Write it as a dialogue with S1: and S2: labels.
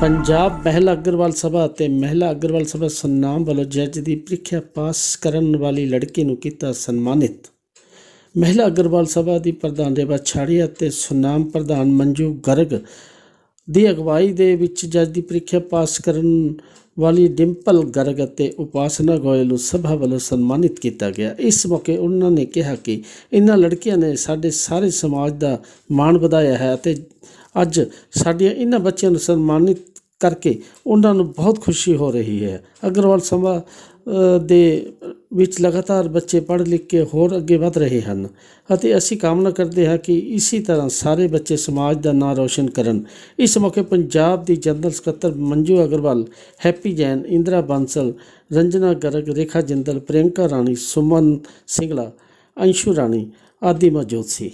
S1: ਪੰਜਾਬ ਮਹਿਲਾ ਅਗਰਵਾਲ ਸਭਾ ਅਤੇ ਮਹਿਲਾ ਅਗਰਵਾਲ ਸਭਾ ਸੁਨਾਮ ਵੱਲੋਂ ਜੱਜ ਦੀ ਪ੍ਰੀਖਿਆ ਪਾਸ ਕਰਨ ਵਾਲੀ ਲੜਕੀ ਨੂੰ ਕੀਤਾ ਸਨਮਾਨਿਤ। ਮਹਿਲਾ ਅਗਰਵਾਲ ਸਭਾ ਦੀ ਪ੍ਰਧਾਨ ਰੇਵਾ ਛਾੜੀਆ ਅਤੇ ਸੁਨਾਮ ਪ੍ਰਧਾਨ ਮੰਜੂ ਗਰਗ ਦੀ ਅਗਵਾਈ ਦੇ ਵਿੱਚ ਜੱਜ ਦੀ ਪ੍ਰੀਖਿਆ ਪਾਸ ਕਰਨ ਵਾਲੀ ਡਿੰਪਲ ਗਰਗ ਅਤੇ ਉਪਾਸਨਾ ਗੋਇਲ ਨੂੰ ਸਭਾ ਵੱਲੋਂ ਸਨਮਾਨਿਤ ਕੀਤਾ ਗਿਆ। ਇਸ ਮੌਕੇ ਉਹਨਾਂ ਨੇ ਕਿਹਾ ਕਿ ਇਹਨਾਂ ਲੜਕੀਆਂ ਨੇ ਸਾਡੇ ਸਾਰੇ ਸਮਾਜ ਦਾ ਮਾਣ ਵਧਾਇਆ ਹੈ ਅਤੇ ਅੱਜ ਸਾਡੀਆਂ ਇਹਨਾਂ ਬੱਚਿਆਂ ਨੂੰ ਸਨਮਾਨਿਤ ਕਰਕੇ ਉਹਨਾਂ ਨੂੰ ਬਹੁਤ ਖੁਸ਼ੀ ਹੋ ਰਹੀ ਹੈ। ਅਗਰਵਾਲ ਸਭਾ ਦੇ ਵਿੱਚ ਲਗਾਤਾਰ ਬੱਚੇ ਪੜ੍ਹ ਲਿਖ ਕੇ ਹੋਰ ਅੱਗੇ ਵਧ ਰਹੇ ਹਨ ਅਤੇ ਅਸੀਂ ਕਾਮਨਾ ਕਰਦੇ ਹਾਂ ਕਿ ਇਸੇ ਤਰ੍ਹਾਂ ਸਾਰੇ ਬੱਚੇ ਸਮਾਜ ਦਾ ਨਾਂ ਰੋਸ਼ਨ ਕਰਨ। ਇਸ ਮੌਕੇ ਪੰਜਾਬ ਦੀ ਜਨਰਲ ਸਕੱਤਰ ਮੰਜੂ ਅਗਰਵਾਲ, ਹੈਪੀ ਜੈਨ, ਇੰਦਰਾ ਬਾਂਸਲ, ਰੰਜਨਾ ਗਰਗ, ਰੇਖਾ ਜਿੰਦਲ, ਪ੍ਰਿਯੰਕਾ ਰਾਣੀ, ਸੁਮਨ ਸਿੰਗਲਾ, ਅੰਸ਼ੂ ਰਾਣੀ ਆਦਿ ਮੌਜੂਦ ਸੀ।